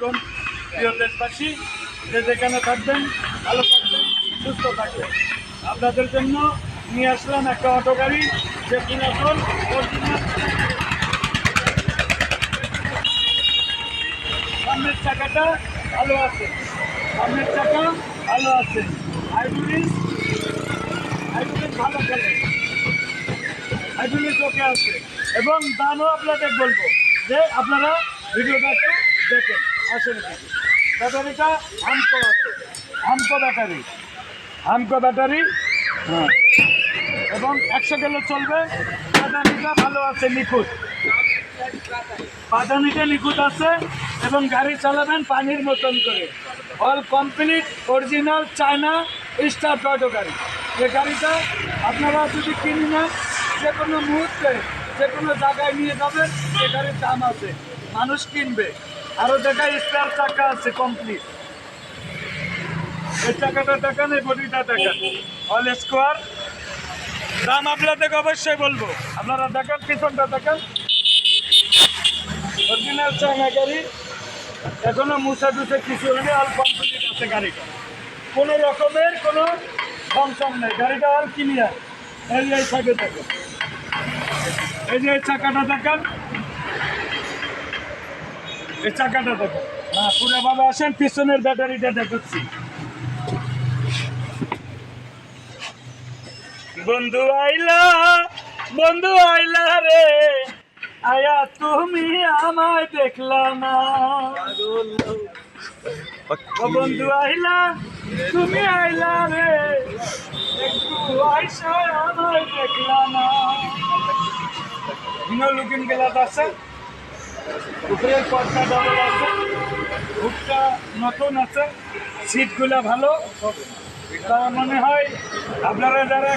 কোন প্রিয় দেশবাসী, যে যেখানে থাকবেন, ভালো থাকবেন, সুস্থ থাকবেন। আপনাদের জন্য নিয়ে আসলাম একটা অটো গাড়ি, যে original সামনের চাকাটা ভালো আছে। সামনের চাকা ভালো আছে। হাইড্রোলিক হাইড্রোলিক ভালো চলে। হাইড্রোলিক ওকে আছে। এবং দামও আপনাদের বলব যে আপনারা ভিডিওটা একটু দেখেন। ব্যাটারিটা হামকো আছে হামকো ব্যাটারি হামকো ব্যাটারি হ্যাঁ। এবং একশো কিলো চলবে, ব্যাটারিটা ভালো আছে, নিখুঁত। পাদানিটা নিখুঁত আছে এবং গাড়ি চালাবেন পানির মতন করে। All complete original China star টয়টো গাড়ি। যে গাড়িটা আপনারা যদি কিনে না যে কোনো মুহূর্তে যে কোনো জায়গায় নিয়ে যাবেন সে গাড়ির দাম আছে। মানুষ কিনবে। আরও জায়গায় স্টার চাকা আছে কমপ্লিট এই চাকাটা দেখেন, এই বডিটা দেখেন। অল স্কোয়ার দাম আপনাদেরকে অবশ্যই বলব। আপনারা দেখেন, পিছনটা দেখেন। অরিজিনাল চায়না গাড়ি। এখনও মুছা টুসে কিছু হয়নি অল কমপ্লিট আছে গাড়িটা। কোনো রকমের কোনো ফাংশন নেই। গাড়িটা আর ক্লিয়ার এই এই সাইডে দেখেন। এই যে চাকাটা দেখেন। এই চাকাটা দেখেন হ্যাঁ পুরো ভাবে আসেন, পিছনের ব্যাটারিটা দেখাচ্ছি। বন্ধু আইলা বন্ধু আইলা রে। আয়া তুমি আমায় দেখলা না। বন্ধু আইলা, তুমি আইলা রে। একটু আইসা আমায় দেখলা না। লুকিং গেলাত আছে। উপরের পথটা ডবল আছে হুকটা নতুন আছে, সিটগুলা ভালো। তা মনে হয় আপনারা যারা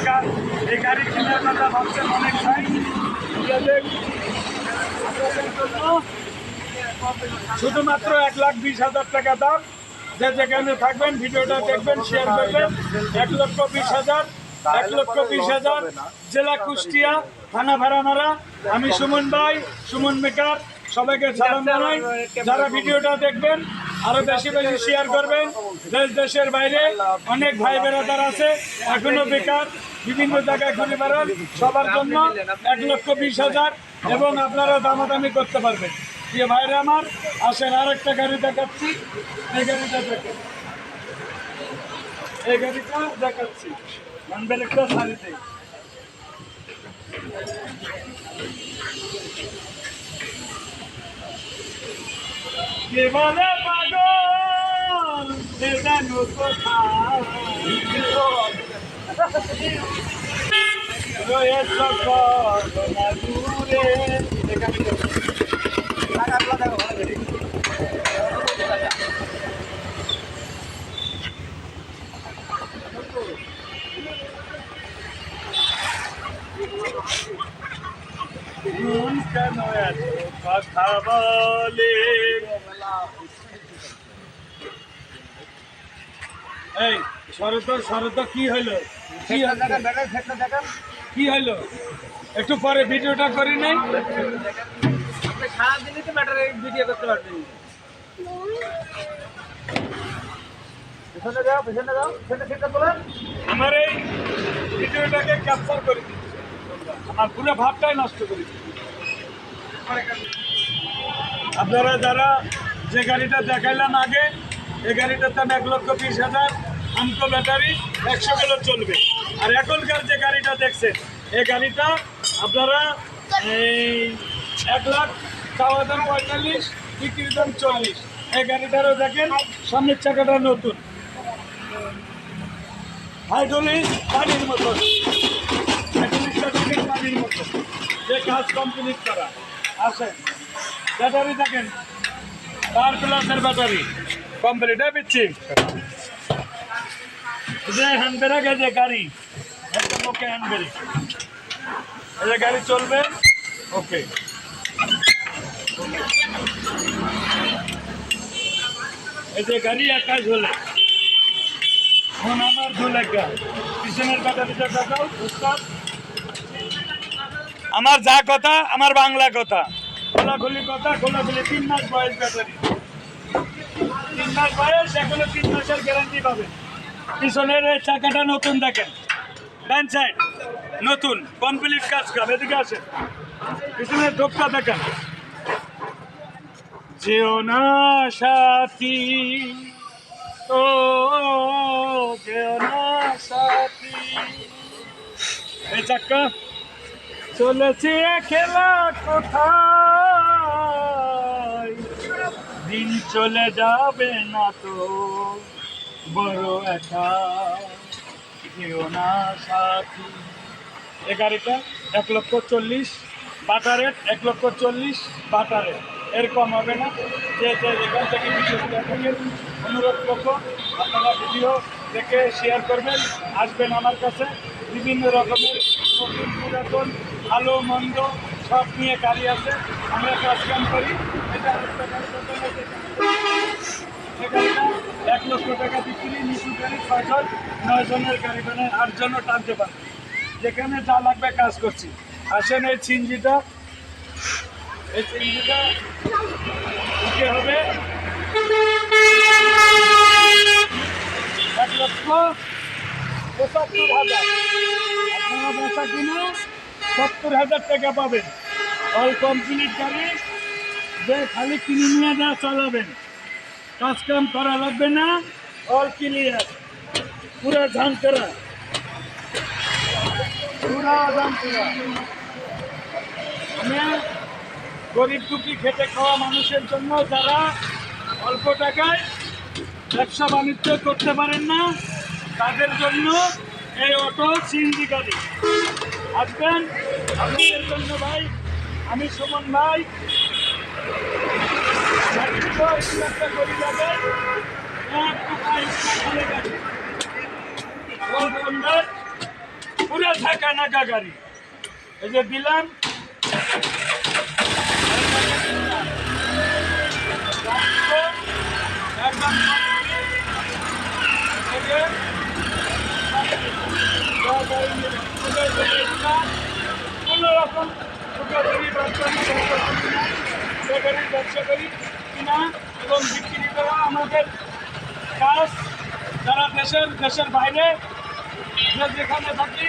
এই গাড়ি কেনার কথা ভাবছেন, অনেক শুধুমাত্র এক লাখ বিশ হাজার টাকা দাম। যে যেখানে থাকবেন, ভিডিওটা দেখবেন শেয়ার করবেন। এক লক্ষ বিশ হাজার, এক লক্ষ বিশ হাজার। জেলা কুষ্টিয়া, থানা ভাড়ামারা। আমি সুমন ভাই, সুমন মেকার। সবাইকে সালাম জানাই। যারা ভিডিওটা দেখবেন, আরও বেশি বেশি শেয়ার করবেন। দেশ, দেশের বাইরে অনেক ভাই বেড়াদার আছে। এখনও বেকার, বিভিন্ন জায়গায় ঘুরে বেড়ান। সবার জন্য এক লক্ষ বিশ হাজার এবং আপনারা দামাদামি করতে পারবেন। প্রিয় ভাইরা আমার, আসেন আর একটা গাড়ি দেখাচ্ছি। এই গাড়িটা দেখেন। এই গাড়িটা দেখাচ্ছি। একটা শাড়িতে। কে বলে পাগল সে জানো কোথায়? কথা বলে? এই শরত শরত কি হইল? কি হলো? কি হইল? একটু পরে ভিডিওটা করি নাই? সারাদিনই তো ম্যাটারে ভিডিও করতে পারবেন। আমার এই ভিডিওটাকে ক্যাপচার করে দিচ্ছি আমার পুরো ভাবটাই নষ্ট করে দিচ্ছি আপনারা যারা যে গাড়িটা দেখাইলাম আগে এই গাড়িটার দাম এক লক্ষ বিশ হাজার আমকো ব্যাটারি একশো কিলো চলবে। আর এখনকার যে গাড়িটা দেখছেন এই গাড়িটা আপনারা এই এক লাখ চাওয়া দাম পঁয়তাল্লিশ, বিক্রির দাম চল্লিশ। এই গাড়িটারও দেখেন, সামনের চাকাটা নতুন। হাইড্রোলিক পানির মতো। হাইড্রোলিকটা পানির মতো। যে কাজ কমপ্লিট করা। আসেন। ব্যাটারি দেখেন। চার প্লাসের ব্যাটারি। কমপ্লিট হয়ে, পিচ্ছি? যে হ্যান্ড ব্রেক এই যে গাড়ি। ওকে হ্যান্ড ব্রেক এই গাড়ি চলবে ওকে এই যে গাড়ি একাই ঝোলে। এখন আমার ঝোল একটা। পিছনের ব্যাটারিটা দেখাও আমার যা কথা, আমার বাংলা কথা। খোলাখুলি কথা, খোলাখুলি তিন মাস বয়স ব্যাটারি মাস বয়স, এখনও তিন মাসের গ্যারান্টি পাবেন। পিছনের চাকাটা নতুন দেখেন। ডান সাইড নতুন কমপ্লিট কাজ কাম, এদিকে আসেন। পিছনের ঢোকটা দেখেন। যেও না সাথী, ও, যেও সাথী। এই চাক্কা চলেছে খেলা কোথায়? দিন চলে যাবে না তো, বড় একা। কেউ না সাথী। এ গাড়িটা এক লক্ষ চল্লিশ বাটা রেট এক লক্ষ চল্লিশ বাটা রেট। এর কম হবে না। যে এখান থেকে ভিডিও অনুরোধ করব, আপনারা ভিডিও দেখে শেয়ার করবেন, আসবেন আমার কাছে। বিভিন্ন রকমের পুরাতন, ভালো, মন্দ সব নিয়ে গাড়ি আছে। আমরা কাজ কাম করি। এক লক্ষ টাকা গাড়ি গাড়ি মানে আট জনও টানতে যেখানে যা লাগবে কাজ করছি আসেন এই চিনজিটা এই চিনজিটা দিতে হবে এক লক্ষ পঁচাত্তর হাজার আপনারা বেচা কিনা সত্তর হাজার টাকা পাবেন অল কমপ্লিট গাড়ি যে খালি কিনে নিয়ে যা চালাবেন কাজ কাম করা লাগবে না অল ক্লিয়ার পুরা ধান করা পুরা গরিব দুঃখী খেটে খাওয়া মানুষের জন্য যারা অল্প টাকায় ব্যবসা বাণিজ্য করতে পারেন না, তাদের জন্য এই অটো সিএনজি গাড়ি আসবেন, আপনাদের জন্য ভাই, আমি সুমন ভাই একশো একটা গরিব যাবেন এক টাকা ইচ্ছা করে গাড়ি অলরাউন্ডার পুরো থাকা নাকা গাড়ি এই যে দিলাম কোনো রকম ঠকাচুরি ব্যবসা বেকারির ব্যবসা করি কিনা এবং বিক্রি করা আমাদের কাজ যারা দেশের দেশের বাইরে যেখানে থাকি,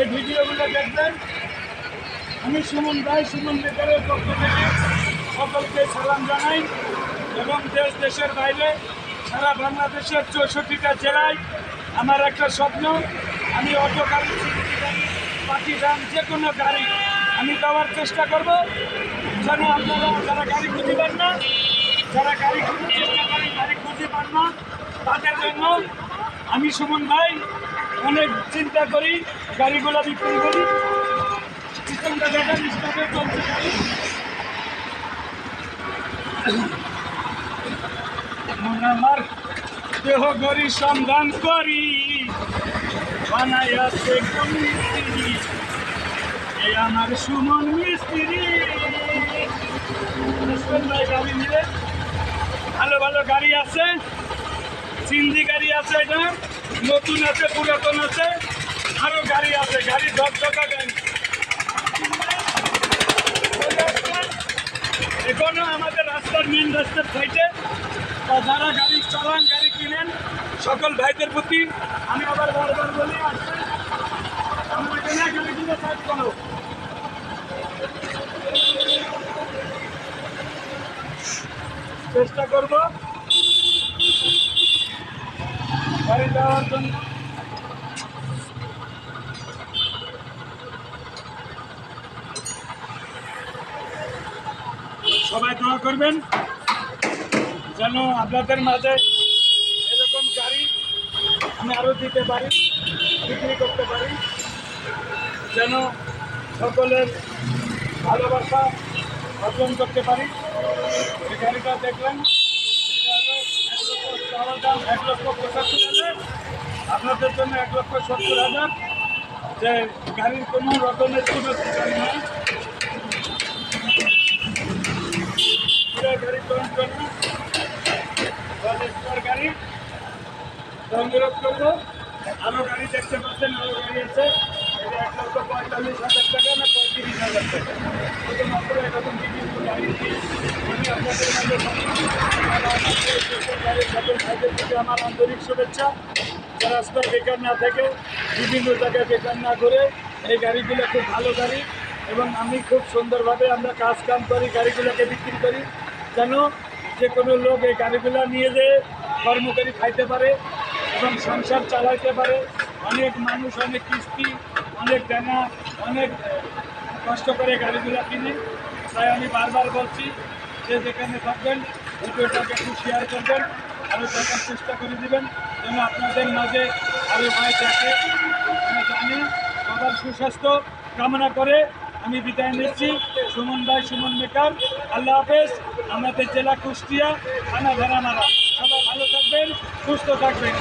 এই ভিডিওগুলো দেখবেন। আমি সুমন রায় সুমন বেকারের পক্ষ থেকে সকলকে সালাম জানাই এবং দেশ, দেশের বাইরে, সারা বাংলাদেশের চৌষট্টিটা জেলায় আমার একটা স্বপ্ন, আমি অটো গাড়ি পাখি ভ্যান যে কোনো গাড়ি আমি দেওয়ার চেষ্টা করব। যেন আপনারা যারা গাড়ি খুঁজে পান না, যারা গাড়ি খুঁজে চেষ্টা করেন, গাড়ি খুঁজে পান না, তাদের জন্য আমি সুমন ভাই অনেক চিন্তা করি, গাড়িগুলো বিক্রি করি। আমার দেহ গরি সন্ধান করি। মিস্ত্রি এই আমার সুমন মিস্ত্রি। গাড়ি নিলে ভালো ভালো গাড়ি আছে। সিন্ধি গাড়ি আছে এটা। নতুন আছে, পুরাতন আছে। আরও গাড়ি আছে, গাড়ি ঝকঝকা গাড়ি। এখনও আমাদের রাস্তার মেন রাস্তার সাইডে যারা গাড়ি চালান, গাড়ি কিনেন, সকল ভাইদের প্রতি আমি আবার বারবার বলি আসবেন আমরা এখানে গাড়ি কিনে সাইড চেষ্টা করব। গাড়ি যাওয়ার জন্য। সবাই দোয়া করবেন, যেন আপনাদের মাঝে এরকম গাড়ি আমি আরও দিতে পারি, বিক্রি করতে পারি, যেন সকলের ভালোবাসা অর্জন করতে পারি। গাড়িটা দেখলেন। এক লক্ষ পঁচাত্তর হাজার আপনাদের জন্য এক লক্ষ সত্তর হাজার। যে গাড়ির কোনো রকমের কোনো ঠিকানা নেই। গাড়ি তৈরি করব গাড়ি। অনুরোধ করব আরও গাড়ি দেখতে পাচ্ছেন, আরও গাড়ি আছে। আমার আন্তরিক শুভেচ্ছা রাস্তায় বেকার না থেকে বিভিন্ন জায়গায় বেকার না করে এই গাড়িগুলো খুব ভালো গাড়ি এবং আমি খুব সুন্দরভাবে আমরা কাজ কাম করি গাড়িগুলোকে বিক্রি করি যেন যে কোনো লোক এই গাড়িগুলো নিয়ে যেয়ে কর্মকারী খাইতে পারে এবং সংসার চালাইতে পারে। অনেক মানুষ, অনেক কিস্তি অনেক দেনা অনেক কষ্ট করে গাড়িগুলো কিনে। তাই আমি বারবার বলছি, যে যেখানে থাকবেন, ভিডিওটাকে একটু শেয়ার করবেন আরও দেখার চেষ্টা করে দিবেন, যেন আপনাদের মাঝে আরও ভাই দেখে। জানি সবার সুস্বাস্থ্য কামনা করে আমি বিদায় নিচ্ছি। সুমন ভাই, সুমন মেকার, আল্লাহ হাফেজ। আমাদের জেলা কুষ্টিয়া, থানা ভেড়ামারা সবাই ভালো থাকবেন, সুস্থ থাকবেন।